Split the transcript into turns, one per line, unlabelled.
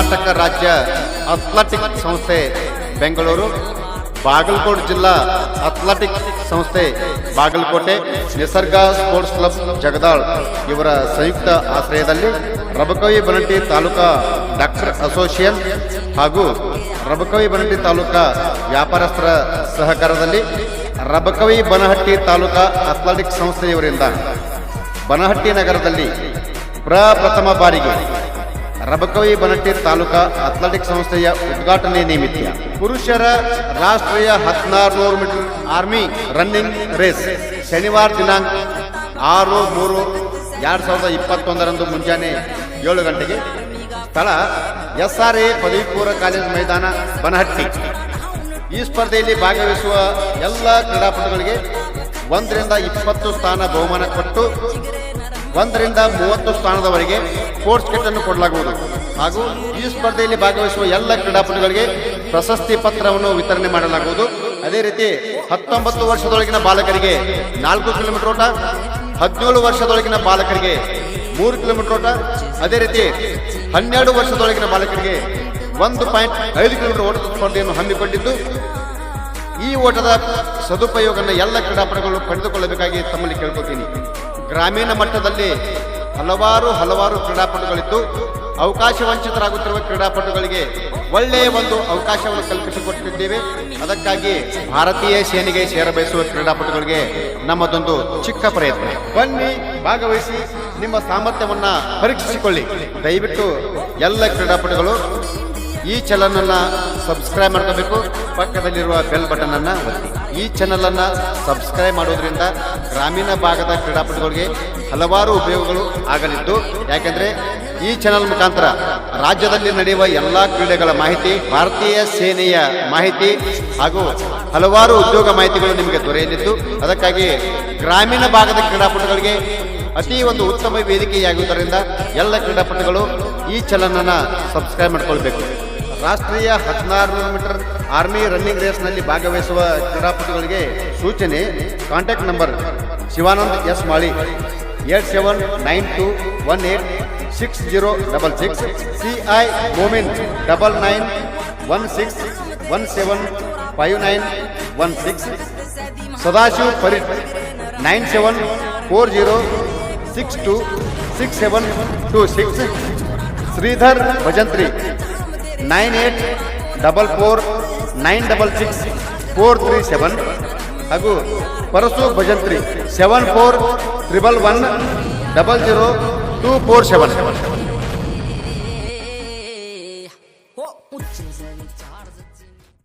ಕರ್ನಾಟಕ ರಾಜ್ಯ ಅಥ್ಲೆಟಿಕ್ ಸಂಸ್ಥೆ ಬೆಂಗಳೂರು, ಬಾಗಲಕೋಟೆ ಜಿಲ್ಲಾ ಅಥ್ಲೆಟಿಕ್ ಸಂಸ್ಥೆ ಬಾಗಲಕೋಟೆ, ನಿಸರ್ಗ ಸ್ಪೋರ್ಟ್ಸ್ ಕ್ಲಬ್ ಜಗದಾಳ್ ಇವರ ಸಂಯುಕ್ತ ಆಶ್ರಯದಲ್ಲಿ ರಬಕವಿ ಬನಟ್ಟಿ ತಾಲೂಕಾ ಡಾಕ್ಟರ್ ಅಸೋಸಿಯೇಷನ್ ಹಾಗೂ ರಬಕವಿ ಬನಟ್ಟಿ ತಾಲೂಕಾ ವ್ಯಾಪಾರಸ್ಥರ ಸಹಕಾರದಲ್ಲಿ ರಬಕವಿ ಬನಹಟ್ಟಿ ತಾಲೂಕಾ ಅಥ್ಲೆಟಿಕ್ ಸಂಸ್ಥೆಯವರಿಂದ ಬನಹಟ್ಟಿ ನಗರದಲ್ಲಿ ಪ್ರಪ್ರಥಮ ಬಾರಿಗೆ ರಬಕವಿ ಬನಟ್ಟಿ ತಾಲೂಕಾ ಅಥ್ಲೆಟಿಕ್ ಸಂಸ್ಥೆಯ ಉದ್ಘಾಟನೆ ನಿಮಿತ್ತ ಪುರುಷರ ರಾಷ್ಟ್ರೀಯ ಹದಿನಾರು ನೂರು ಮೀಟರ್ ಆರ್ಮಿ ರನ್ನಿಂಗ್ ರೇಸ್ ಶನಿವಾರ ದಿನಾಂಕ ಆರು ಮೂರು ಎರಡು ಸಾವಿರದ ಇಪ್ಪತ್ತೊಂದರಂದು ಮುಂಜಾನೆ ಏಳು ಗಂಟೆಗೆ. ಸ್ಥಳ ಎಸ್ ಆರ್ ಎ ಪದವಿ ಪೂರ್ವ ಕಾಲೇಜು ಮೈದಾನ ಬನಹಟ್ಟಿ. ಈ ಸ್ಪರ್ಧೆಯಲ್ಲಿ ಭಾಗವಹಿಸುವ ಎಲ್ಲ ಕ್ರೀಡಾಪಟುಗಳಿಗೆ ಒಂದರಿಂದ ಇಪ್ಪತ್ತು ಸ್ಥಾನ ಬಹುಮಾನ ಕೊಟ್ಟು ಒಂದರಿಂದ ಮೂವತ್ತು ಸ್ಥಾನದವರೆಗೆ ಸ್ಪೋರ್ಟ್ಸ್ ಕಿಟ್ ಅನ್ನು ಕೊಡಲಾಗುವುದು. ಹಾಗೂ ಈ ಸ್ಪರ್ಧೆಯಲ್ಲಿ ಭಾಗವಹಿಸುವ ಎಲ್ಲ ಕ್ರೀಡಾಪಟುಗಳಿಗೆ ಪ್ರಶಸ್ತಿ ಪತ್ರವನ್ನು ವಿತರಣೆ ಮಾಡಲಾಗುವುದು. ಅದೇ ರೀತಿ ಹತ್ತೊಂಬತ್ತು ವರ್ಷದೊಳಗಿನ ಬಾಲಕರಿಗೆ ನಾಲ್ಕು ಕಿಲೋಮೀಟರ್ ಓಟ, ಹದಿನೇಳು ವರ್ಷದೊಳಗಿನ ಬಾಲಕರಿಗೆ ಮೂರು ಕಿಲೋಮೀಟರ್ ಓಟ, ಅದೇ ರೀತಿ ಹನ್ನೆರಡು ವರ್ಷದೊಳಗಿನ ಬಾಲಕರಿಗೆ ಒಂದು ಪಾಯಿಂಟ್ ಐದು ಕಿಲೋಮೀಟರ್ ಓಟದ ಸ್ಪರ್ಧೆಯನ್ನು ಹಮ್ಮಿಕೊಂಡಿದ್ದು, ಈ ಓಟದ ಸದುಪಯೋಗವನ್ನು ಎಲ್ಲ ಕ್ರೀಡಾಪಟುಗಳು ಪಡೆದುಕೊಳ್ಳಬೇಕಾಗಿ ತಮ್ಮಲ್ಲಿ ಕೇಳ್ಕೊತೀನಿ ಗ್ರಾಮೀಣ ಮಟ್ಟದಲ್ಲಿ ಹಲವಾರು ಹಲವಾರು ಕ್ರೀಡಾಪಟುಗಳಿದ್ದು ಅವಕಾಶ ವಂಚಿತರಾಗುತ್ತಿರುವ ಕ್ರೀಡಾಪಟುಗಳಿಗೆ ಒಳ್ಳೆಯ ಒಂದು ಅವಕಾಶವನ್ನು ಕಲ್ಪಿಸಿಕೊಟ್ಟಿದ್ದೇವೆ ಅದಕ್ಕಾಗಿ ಭಾರತೀಯ ಸೇನೆಗೆ ಸೇರಬಯಸುವ ಕ್ರೀಡಾಪಟುಗಳಿಗೆ ನಮ್ಮದೊಂದು ಚಿಕ್ಕ ಪ್ರಯತ್ನ. ಬನ್ನಿ, ಭಾಗವಹಿಸಿ, ನಿಮ್ಮ ಸಾಮರ್ಥ್ಯವನ್ನು ಪರೀಕ್ಷಿಸಿಕೊಳ್ಳಿ. ದಯವಿಟ್ಟು ಎಲ್ಲ ಕ್ರೀಡಾಪಟುಗಳು ಈ ಚಾನಲ್ ಅನ್ನ ಸಬ್ಸ್ಕ್ರೈಬ್ ಮಾಡ್ಕೋಬೇಕು. ಪಕ್ಕದಲ್ಲಿರುವ ಬೆಲ್ ಬಟನ್ ಅನ್ನ ಒತ್ತಿ. ಈ ಚಾನಲನ್ನು ಸಬ್ಸ್ಕ್ರೈಬ್ ಮಾಡೋದ್ರಿಂದ ಗ್ರಾಮೀಣ ಭಾಗದ ಕ್ರೀಡಾಪಟುಗಳಿಗೆ ಹಲವಾರು ಉಪಯೋಗಗಳು ಆಗಲಿದ್ದು, ಯಾಕೆಂದರೆ ಈ ಚಾನಲ್ ಮುಖಾಂತರ ರಾಜ್ಯದಲ್ಲಿ ನಡೆಯುವ ಎಲ್ಲ ಕ್ರೀಡೆಗಳ ಮಾಹಿತಿ, ಭಾರತೀಯ ಸೇನೆಯ ಮಾಹಿತಿ ಹಾಗೂ ಹಲವಾರು ಉದ್ಯೋಗ ಮಾಹಿತಿಗಳು ನಿಮಗೆ ದೊರೆಯಲಿದ್ದು, ಅದಕ್ಕಾಗಿ ಗ್ರಾಮೀಣ ಭಾಗದ ಕ್ರೀಡಾಪಟುಗಳಿಗೆ ಅತಿ ಒಂದು ಉತ್ತಮ ವೇದಿಕೆಯಾಗುವುದರಿಂದ ಎಲ್ಲ ಕ್ರೀಡಾಪಟುಗಳು ಈ ಚಾನಲನ್ನು ಸಬ್ಸ್ಕ್ರೈಬ್ ಮಾಡ್ಕೊಳ್ಬೇಕು. ರಾಷ್ಟ್ರೀಯ ಹದಿನಾರು ಮೀಟರ್ ಆರ್ಮಿ ರನ್ನಿಂಗ್ ರೇಸ್ನಲ್ಲಿ ಭಾಗವಹಿಸುವ ಕ್ರೀಡಾಪಟುಗಳಿಗೆ ಸೂಚನೆ. Contact number Shivanand S Mali. Eight seven nine two one eight six zero double six C I Momin double nine one six one seven five nine one six. Sadashiv Parit nine seven four zero six two six seven two six. Shridhar Bhajantri. Nine eight double four nine double six four three seven ಹಾಗೂ Parasu Bhajantri seven four triple one double zero two four seven